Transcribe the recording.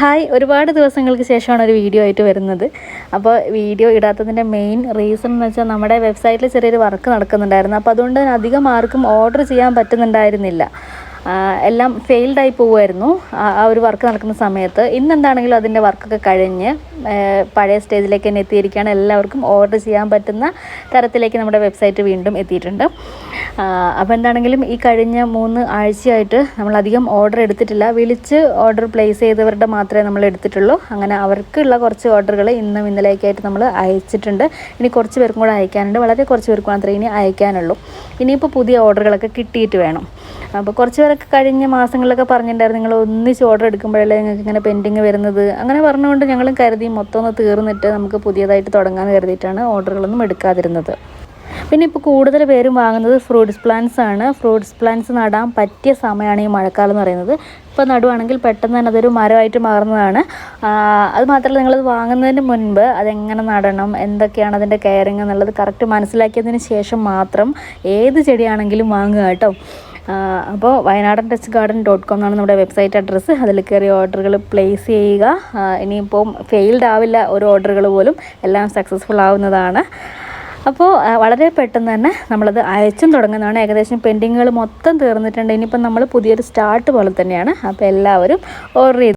Hi ഒരുപാട് ദിവസങ്ങൾക്ക് ശേഷമാണ് ഒരു വീഡിയോ ആയിട്ട് വരുന്നത്. അപ്പോൾ വീഡിയോ ഇടാത്തതിന്റെ മെയിൻ റീസൺ എന്ന് വെച്ചാൽ നമ്മുടെ വെബ്സൈറ്റിൽ ചെറിയൊരു വർക്ക് നടക്കുന്നുണ്ടായിരുന്നു. അപ്പോൾ അതുകൊണ്ട് തന്നെ അധികം ആർക്കും ഓർഡർ ചെയ്യാൻ പറ്റുന്നുണ്ടായിരുന്നില്ല. എല്ലാം ഫെയിൽഡായി പോവുമായിരുന്നു. ആ ഒരു വർക്ക് നടക്കുന്ന സമയത്ത്. ഇന്നെന്താണെങ്കിലും അതിന്റെ വർക്കൊക്കെ കഴിഞ്ഞ് പഴയ സ്റ്റേജിലേക്ക് തന്നെ എത്തിയിരിക്കുകയാണ്. എല്ലാവർക്കും ഓർഡർ ചെയ്യാൻ പറ്റുന്ന തരത്തിലേക്ക് നമ്മുടെ വെബ്സൈറ്റ് വീണ്ടും എത്തിയിട്ടുണ്ട്. അപ്പോൾ എന്താണെങ്കിലും ഈ കഴിഞ്ഞ മൂന്ന് ആഴ്ചയായിട്ട് നമ്മളധികം ഓർഡർ എടുത്തിട്ടില്ല. വിളിച്ച് ഓർഡർ പ്ലേസ് ചെയ്തവരുടെ മാത്രമേ നമ്മൾ എടുത്തിട്ടുള്ളൂ. അങ്ങനെ അവർക്കുള്ള കുറച്ച് ഓർഡറുകൾ ഇന്നും ഇന്നലെയൊക്കെയായിട്ട് നമ്മൾ അയച്ചിട്ടുണ്ട്. ഇനി കുറച്ച് പേർക്കും കൂടെ അയക്കാനുണ്ട്. വളരെ കുറച്ച് പേർക്ക് മാത്രമേ ഇനി അയക്കാനുള്ളൂ. ഇനിയിപ്പോൾ പുതിയ ഓർഡറുകളൊക്കെ കിട്ടിയിട്ട് വേണം. അപ്പോൾ കുറച്ച് പേരൊക്കെ കഴിഞ്ഞ മാസങ്ങളിലൊക്കെ പറഞ്ഞിട്ടുണ്ടായിരുന്നു. നിങ്ങൾ ഒന്നിച്ച് ഓർഡർ എടുക്കുമ്പോഴല്ലേ നിങ്ങൾക്ക് ഇങ്ങനെ പെൻഡിങ് വരുന്നത്? അങ്ങനെ പറഞ്ഞുകൊണ്ട് ഞങ്ങളും കരുതി മൊത്തം ഒന്ന് തീർന്നിട്ട് നമുക്ക് പുതിയതായിട്ട് തുടങ്ങാമെന്ന് കരുതിയിട്ടാണ് ഓർഡറുകളൊന്നും എടുക്കാതിരുന്നത്. പിന്നെ ഇപ്പോൾ കൂടുതൽ പേരും വാങ്ങുന്നത് ഫ്രൂട്ട്സ് പ്ലാന്റ്സ് ആണ്. ഫ്രൂട്ട്സ് പ്ലാന്റ്സ് നടാൻ പറ്റിയ സമയമാണ് ഈ മഴക്കാലം എന്ന് പറയുന്നത്. ഇപ്പോൾ നടുവാണെങ്കിൽ പെട്ടെന്ന് തന്നെ അതൊരു മരമായിട്ട് മാറുന്നതാണ്. അത് മാത്രമല്ല നിങ്ങളത് വാങ്ങുന്നതിന് മുൻപ് അതെങ്ങനെ നടണം എന്തൊക്കെയാണ് അതിന്റെ കെയറിങ് എന്നുള്ളത് കറക്റ്റ് മനസ്സിലാക്കിയതിന് ശേഷം മാത്രം ഏത് ചെടിയാണെങ്കിലും വാങ്ങുക കേട്ടോ. അപ്പോൾ വയനാടൻ ടച്ച് ഗാർഡൻ ഡോട്ട് കോം എന്നാണ് നമ്മുടെ വെബ്സൈറ്റ് അഡ്രസ്സ് അതിൽ കയറി ഓർഡറുകൾ പ്ലേസ് ചെയ്യുക. ഇനിയിപ്പം ഫെയിൽഡ് ആവില്ല ഒരു ഓർഡറുകൾ പോലും. എല്ലാം സക്സസ്ഫുൾ ആവുന്നതാണ്. അപ്പോൾ വളരെ പെട്ടെന്ന് തന്നെ നമ്മളത് അയച്ചും തുടങ്ങുന്നതാണ്. ഏകദേശം പെൻഡിങ്ങുകൾ മൊത്തം തീർന്നിട്ടുണ്ട്. ഇനിയിപ്പം നമ്മൾ പുതിയൊരു സ്റ്റാർട്ട് പോലെ തന്നെയാണ്. അപ്പോൾ എല്ലാവരും ഓർഡർ ചെയ്ത്